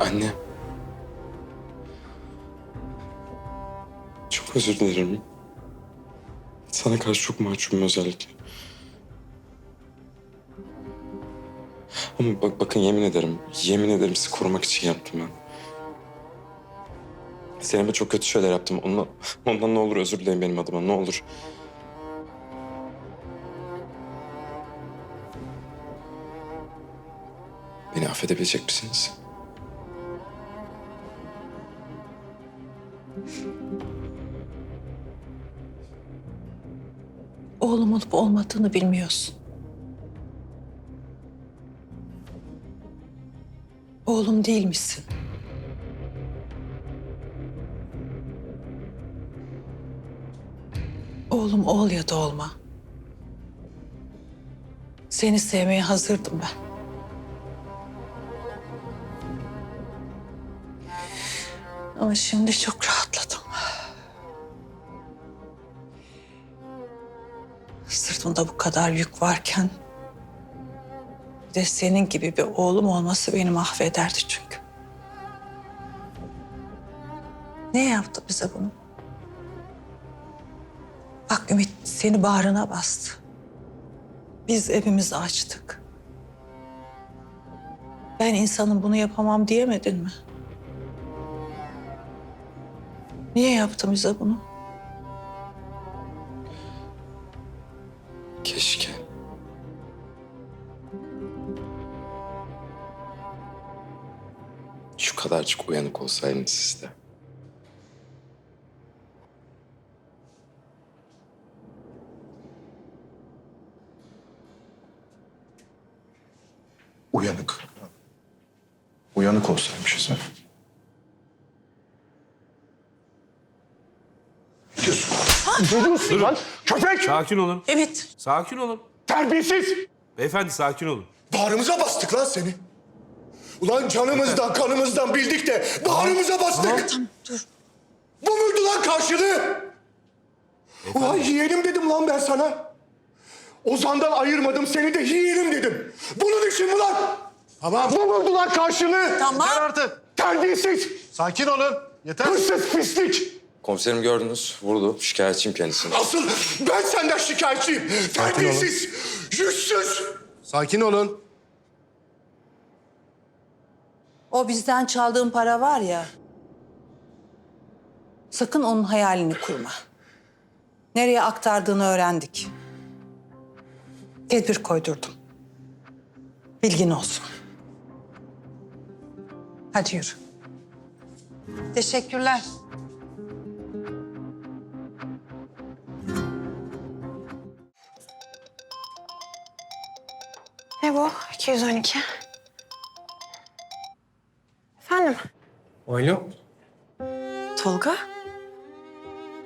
Anne. Çok özür dilerim. Sana karşı çok mahcubum özellikle. Ama bak bakın yemin ederim, yemin ederim sizi korumak için yaptım ben. Zeynep'e çok kötü şeyler yaptım. Ondan, ondan ne olur özür dileyin benim adıma, ne olur. Beni affedebilecek misiniz? Olmadığını bilmiyorsun. Oğlum değil misin? Oğlum ol ya da olma. Seni sevmeye hazırdım ben. Ama şimdi çok rahatladım. Sırtımda bu kadar yük varken... ...bir de senin gibi bir oğlum olması beni mahvederdi çünkü. Ne yaptı bize bunu? Bak Ümit seni bağrına bastı. Biz evimizi açtık. Ben insanın bunu yapamam diyemedin mi? Niye yaptı bize bunu? Şu kadarcık uyanık olsaydınız siz de. Uyanık. Uyanık olsaymışız ha. Diyorsun lan? Köpek! Sakin olun. Evet. Sakin olun. Terbiyesiz! Beyefendi sakin olun. Bağrımıza bastık lan seni. Ulan canımızdan, kanımızdan bildik de bağrımıza bastık. Tamam dur. Bu muydu lan karşılığı? Ulan yiyelim dedim lan ben sana. Ozan'dan ayırmadım seni de yiyelim dedim. Bunun için mi lan? Tamam. Bu muydu lan karşılığı? Tamam. Yeter artık. Terbiyesiz! Sakin olun. Yeter. Hırsız pislik! Komiserim gördünüz, vurdu. Şikayetçiyim kendisine. Asıl ben senden şikayetçiyim. Terbiyesiz, yüzsüz. Sakin olun. O bizden çaldığın para var ya. Sakın onun hayalini kurma. Nereye aktardığını öğrendik. Tedbir koydurdum. Bilgin olsun. Hadi yürü. Teşekkürler. Ne bu? 212. Oğlum, Tolga?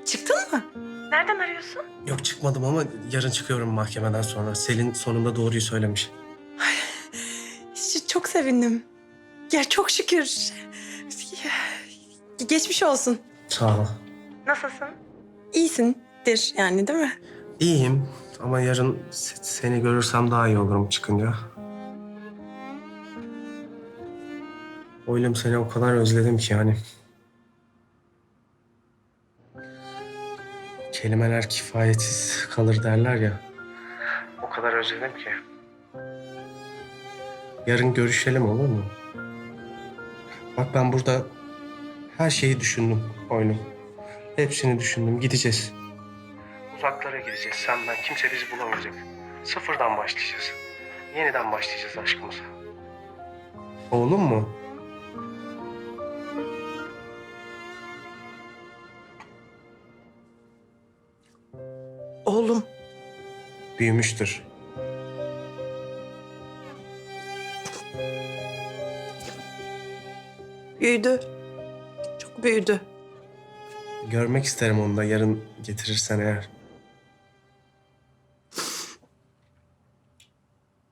Çıktın mı? Nereden arıyorsun? yok çıkmadım ama yarın çıkıyorum mahkemeden sonra. Selin sonunda doğruyu söylemiş. Çok sevindim. Ya çok şükür. Geçmiş olsun. Sağ ol. Nasılsın? İyisindir yani değil mi? İyiyim ama yarın se- seni görürsem daha iyi olurum çıkınca. Oğlum seni o kadar özledim ki yani. Kelimeler kifayetsiz kalır derler ya. O kadar özledim ki. Yarın görüşelim olur mu? Bak ben burada her şeyi düşündüm oğlum. Hepsini düşündüm. Gideceğiz. Uzaklara gideceğiz. Sen ben. Kimse bizi bulamayacak. Sıfırdan başlayacağız. Yeniden başlayacağız aşkımıza. Oğlum mu? Oğlum. Büyümüştür. Büyüdü. Çok büyüdü. Görmek isterim onu da yarın getirirsen eğer.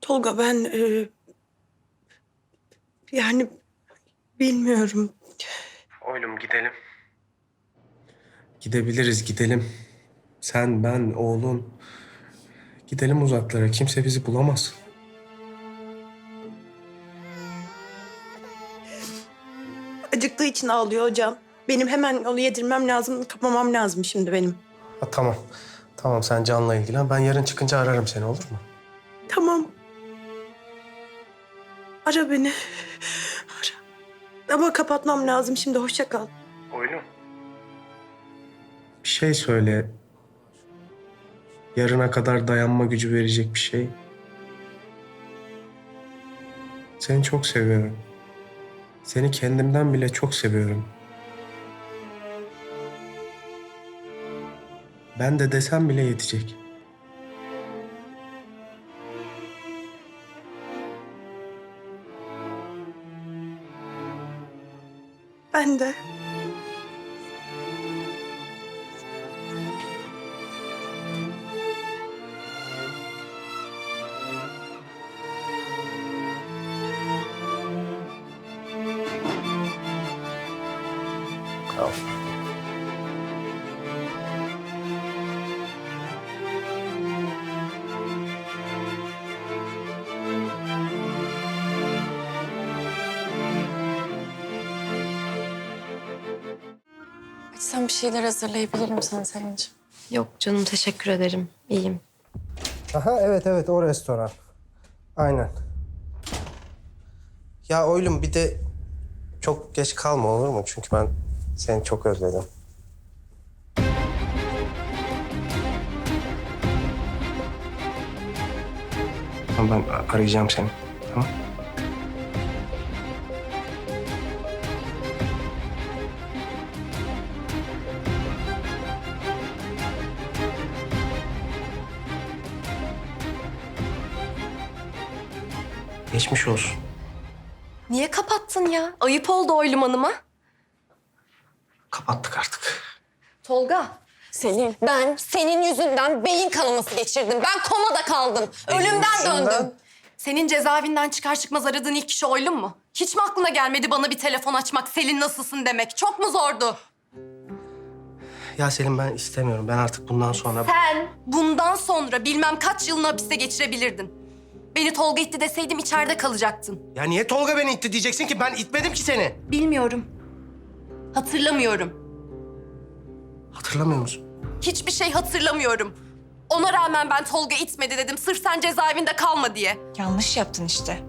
Tolga ben... e, yani bilmiyorum. Oğlum gidelim. Gidebiliriz gidelim. Sen, ben, oğlun. Gidelim uzaklara. Kimse bizi bulamaz. acıktığı için ağlıyor hocam. Benim hemen onu yedirmem lazım, kapamam lazım şimdi benim. Ha, tamam. Tamam sen Can'la ilgilen. Ben yarın çıkınca ararım seni olur mu? Tamam. Ara beni. Ara. Ama kapatmam lazım şimdi. Hoşça kal. Oylum. Bir şey söyle. Yarına kadar dayanma gücü verecek bir şey. Seni çok seviyorum. Seni kendimden bile çok seviyorum. Ben de desem bile yetecek. Ben de. Açsam bir şeyler hazırlayabilirim sana Selin'ciğim. Yok canım teşekkür ederim. İyiyim. Aha evet evet o restoran. Aynen. Ya oğlum bir de çok geç kalma olur mu? Çünkü ben seni çok özledim. Tamam ben arayacağım seni. Tamam. Geçmiş olsun. Niye kapattın ya? Ayıp oldu Oylum Hanım'a. Kapattık artık. Tolga. Selin. Ben senin yüzünden beyin kanaması geçirdim. Ben komada kaldım. Ölümden yüzünden? döndüm. Senin cezaevinden çıkar çıkmaz aradığın ilk kişi Oylum mu? Hiç mi aklına gelmedi bana bir telefon açmak, Selin nasılsın demek? Çok mu zordu? Ya Selim ben istemiyorum. Ben artık bundan sonra... Sen bundan sonra bilmem kaç yılını hapiste geçirebilirdin. Beni Tolga itti deseydim içeride kalacaktın. Ya niye Tolga beni itti diyeceksin ki? Ben itmedim ki seni. Bilmiyorum. Hatırlamıyorum. Hatırlamıyor musun? Hiçbir şey hatırlamıyorum. Ona rağmen ben Tolga itmedi dedim. Sırf sen cezaevinde kalma diye. Yanlış yaptın işte.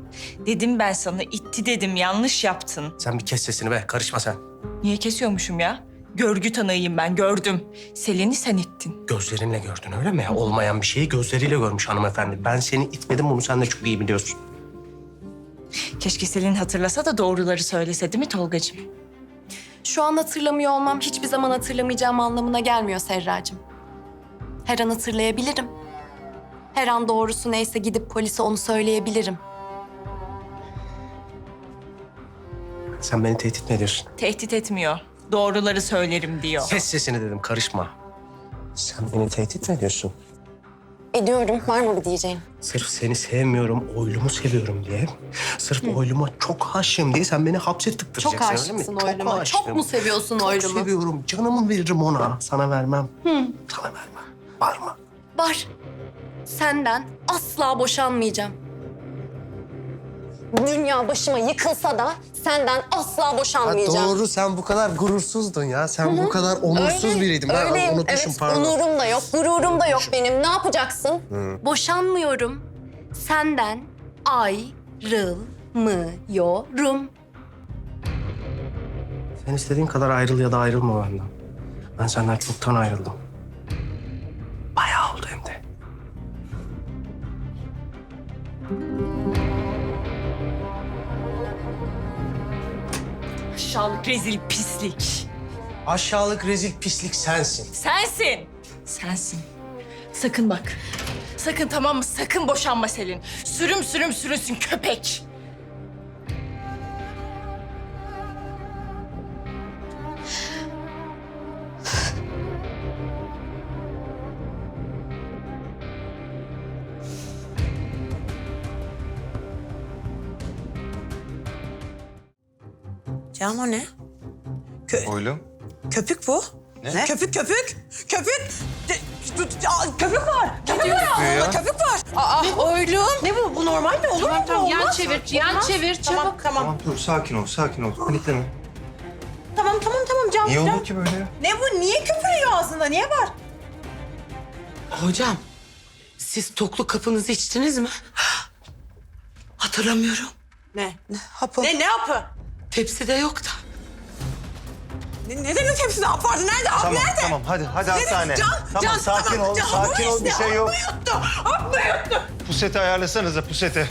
Dedim ben sana itti dedim yanlış yaptın. Sen bir kes sesini be. Karışma sen. Niye kesiyormuşum ya? Görgü tanığıyım ben gördüm. Selin'i sen ittin. Gözlerinle gördün öyle mi? Olmayan bir şeyi gözleriyle görmüş hanımefendi. Ben seni itmedim bunu sen de çok iyi biliyorsun. Keşke Selin hatırlasa da doğruları söylese değil mi Tolgacığım? Şu an hatırlamıyor olmam hiçbir zaman hatırlamayacağım anlamına gelmiyor Serracığım. Her an hatırlayabilirim. Her an doğrusu neyse gidip polise onu söyleyebilirim. Sen beni tehdit mi ediyorsun? Tehdit etmiyor. Doğruları söylerim diyor. Kes sesini dedim karışma. Sen beni tehdit mi ediyorsun? Ediyorum. Var mı bir diyeceğin? Sırf seni sevmiyorum, oylumu seviyorum diye. Sırf oyluma çok aşığım diye sen beni hapse tıktıracaksın Çok öyle mi? aşıksın oyluma. Çok aşığım. mu seviyorsun Çok oylumu? seviyorum. Canımı veririm ona. Sana vermem. Sana vermem. Var mı? Var. Senden asla boşanmayacağım. Dünya başıma yıkılsa da senden asla boşanmayacağım. doğru sen bu kadar gurursuzdun ya. Sen bu kadar onursuz Öyle, biriydin. Ben öyleyim. unutmuşum evet, pardon. Onurum da yok, gururum da yok benim. Ne yapacaksın? Boşanmıyorum. Senden ayrılmıyorum. Sen istediğin kadar ayrıl ya da ayrılma benden. Ben senden çoktan ayrıldım. Aşağılık rezil pislik. Aşağılık rezil pislik sensin. Sensin. Sensin. Sakın bak. Sakın tamam mı? Sakın boşanma Selin. Sürüm sürüm sürünsün köpek. Can o ne? Oylum. Köpük bu. Ne? Köpük köpük. Köpük. De- köpük var. Köpük var ağzında köpük var. Aa oylum. Ne bu? Bu normal mi? Olur mu? bu? Yan Olmaz. çevir, yan çevir çabuk. Tamam tamam. Tamam dur sakin ol sakin ol. Panikleme. Tamam tamam tamam Can. Niye oldu ki böyle? Ne bu? Niye köpürüyor ağzında? Niye var? Hocam siz toklu kapınızı içtiniz mi? Hatırlamıyorum. Ne? Hapı. Ne ne yapı? Tepside yok da. Ne, ne demek hepsi hap vardı? Nerede? Hap Tamam nerede? tamam hadi hadi Ne hastane. Can, tamam can, sakin tamam, ol can, sakin bu ol bir işte, şey yok. Hap mı yuttu? Hap mı yuttu? Puseti ayarlasanıza puseti.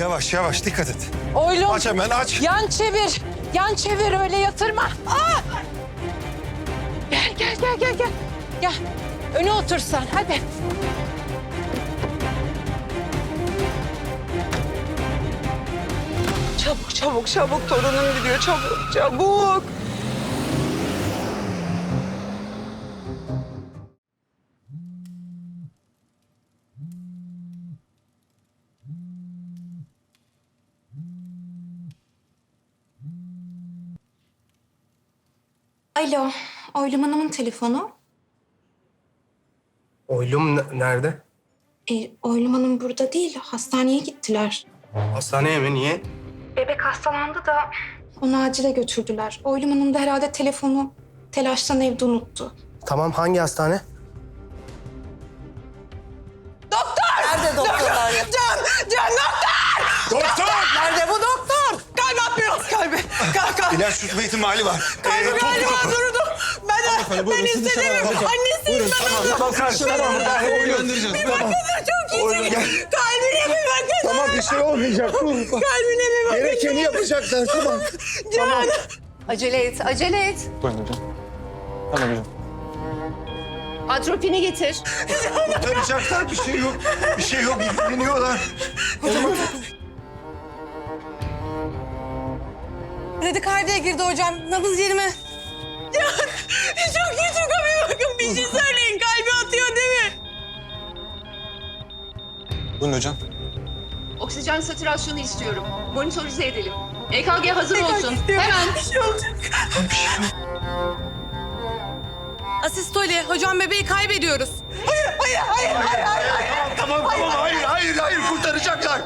Yavaş yavaş dikkat et. Oylum. Aç hemen aç. Yan çevir. Yan çevir öyle yatırma. Aa! Gel gel gel gel gel. Gel. Öne otur sen hadi. Çabuk çabuk çabuk torunum gidiyor çabuk çabuk. Alo, Oylum Hanım'ın telefonu. Oylum ne- nerede? E, Oylum Hanım burada değil, hastaneye gittiler. Hastaneye mi? Niye? Bebek hastalandı da onu acile götürdüler. Oylum Hanım da herhalde telefonu telaştan evde unuttu. Tamam hangi hastane? Nerede doktorlar ya? Can! Can doktor! Doktor! Nerede bu doktor? Kalp atmıyor. Kalbi. Kalp kalp. İlaç tutma ihtimali var. Ee, Kalbi toplu galiba durdu. Ben, ben istemiyorum. Annesiyim ben onun. Tamam karşı tamam ben göndereceğiz. Tamam. Çok iyi. Kalbine mi bakın? Tamam bir şey olmayacak. Kalbine bakın? Gerekeni yapacaklar tamam. Can. Acele et, acele et. Buyurun hocam. Hemen hocam. Atropini getir. Kurtaracaklar bir şey yok. Bir şey yok ilgileniyorlar. Radikardiye girdi hocam. Nabız 20. Can. Çok iyi çok abi bakın bir şey söyleyin. Kalbi atıyor değil mi? Buyurun hocam. Oksijen satürasyonu istiyorum. Monitorize edelim. EKG hazır olsun. Hemen. Bir şey olacak. Asistoli. Hocam bebeği kaybediyoruz. Tamam tamam hayır hayır hayır kurtaracaklar.